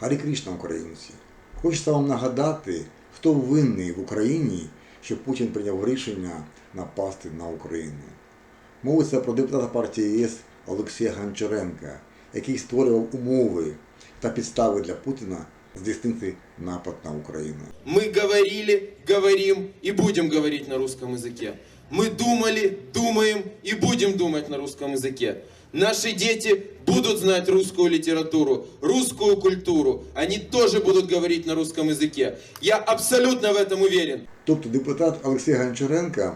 Гарі Крішна, українці. Хочеться вам нагадати, хто винний в Україні, що Путін прийняв рішення напасти на Україну. Мовиться про депутата партії ЄС Олексія Гончаренка, який створював умови та підстави для Путіна здійснити напад на Україну. Мы говорили, говорим и будем говорить на русском языке. Мы думали, думаем и будем думать на русском языке. Наши дети будут знать русскую литературу, русскую культуру. Они тоже будут говорить на русском языке. Я абсолютно в этом уверен. Тобто депутат Олексій Гончаренка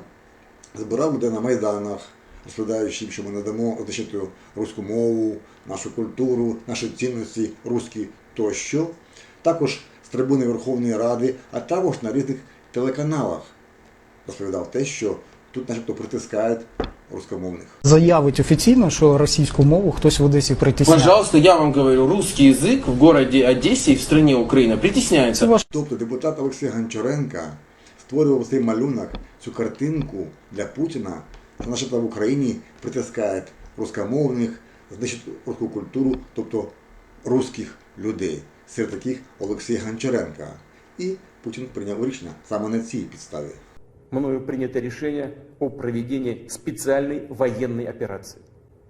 збирав людей на майданах, розповідаючи, їм, що ми надамо захищати руську мову, нашу культуру, наші цінності, русські тощо. Також з трибуни Верховної Ради, а також на різних телеканалах розповідав те, що тут начебто притискають рускомовних. заявить офіційно, що російську мову хтось в Одесі притісняє. Пожалуйста, я вам говорю, русский язык в городе Одессе и в стране Украина Це притесняется. ваш Тобто депутат Олексій Гончаренка створював цей малюнок, цю картинку для Путіна, що начебто в Україні притискають рускомовних, знищить русську культуру, тобто русських людей. Серед таких Олексій Гончаренка. І Путін прийняв рішення саме на цій підставі мною принято решение о проведении специальной военной операции.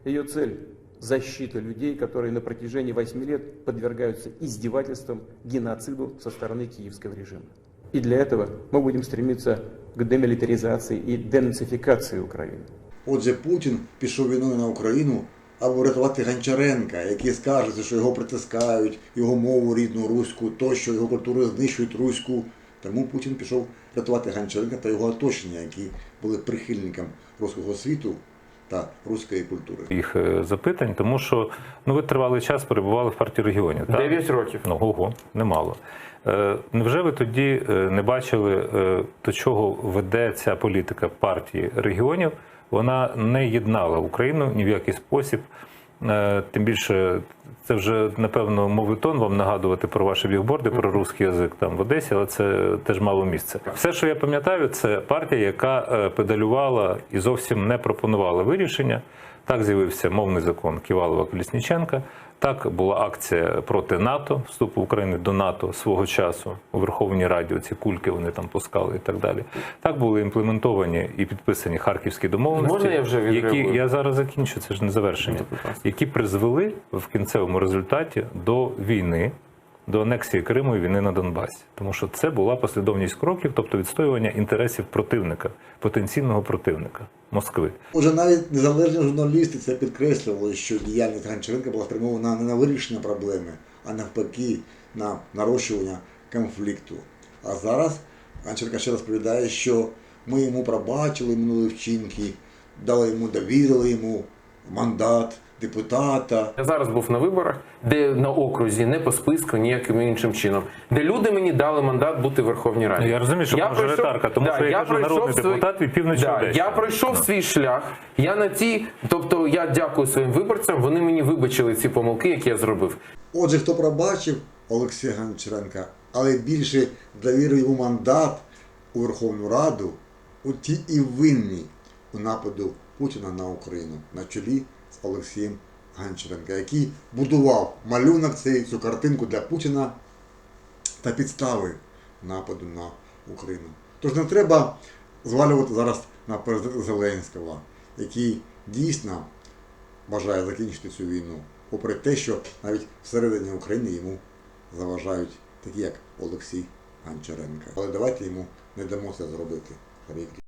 Ее цель – защита людей, которые на протяжении 8 лет подвергаются издевательствам, геноциду со стороны киевского режима. И для этого мы будем стремиться к демилитаризации и денацификации Украины. Отже, Путін пішов війною на Україну, аби врятувати Гончаренка, який скаржиться, що його притискають, його мову рідну руську, тощо його культуру знищують руську. Тому Путін пішов рятувати Гончаренка та його оточення, які були прихильниками руського світу та руської культури. їх е, запитань, тому що ну ви тривалий час перебували в партії регіонів. так? 9 років. Ну, ого, немало. Е, невже ви тоді е, не бачили, е, до чого веде ця політика партії регіонів? Вона не єднала Україну ні в який спосіб. Е, тим більше це вже напевно мовитон вам нагадувати про ваші бігборди, про русський язик там в Одесі, але це теж мало місце. Все, що я пам'ятаю, це партія, яка е, педалювала і зовсім не пропонувала вирішення. Так з'явився мовний закон Ківалова Колісніченка. Так була акція проти НАТО, вступу України до НАТО свого часу у Верховній Раді. Ці кульки вони там пускали і так далі. Так були імплементовані і підписані харківські домовленості, Можна я вже які я зараз закінчу. Це ж не завершення, які призвели в кінцевому результаті до війни. До анексії Криму і війни на Донбасі, тому що це була послідовність кроків, тобто відстоювання інтересів противника, потенційного противника Москви. Отже, навіть незалежні журналісти це підкреслювали, що діяльність Гончаренка була спрямована не на вирішення проблеми, а навпаки на нарощування конфлікту. А зараз Гончаренко ще розповідає, що ми йому пробачили минулі вчинки, дали йому, довірили йому мандат депутата. Я зараз був на виборах, де на окрузі, не по списку, ніяким іншим чином, де люди мені дали мандат бути в Верховній Раді. Ну, я розумію, що мажоритарка, тому що я кажу, пройшов народний свій- депутат від півночі да, Одещини. Я пройшов Ну. свій шлях. Я на ті, тобто я дякую своїм виборцям. Вони мені вибачили ці помилки, які я зробив. Отже, хто пробачив Олексія Гончаренка, але більше довірив йому мандат у Верховну Раду, у ті і винні у нападу Путіна на Україну на чолі з Олексієм Гончаренка, який будував малюнок цей, цю картинку для Путіна та підстави нападу на Україну. Тож не треба звалювати зараз на Зеленського, який дійсно бажає закінчити цю війну, попри те, що навіть всередині України йому заважають такі, як Олексій Гончаренка. Але давайте йому не дамо це зробити.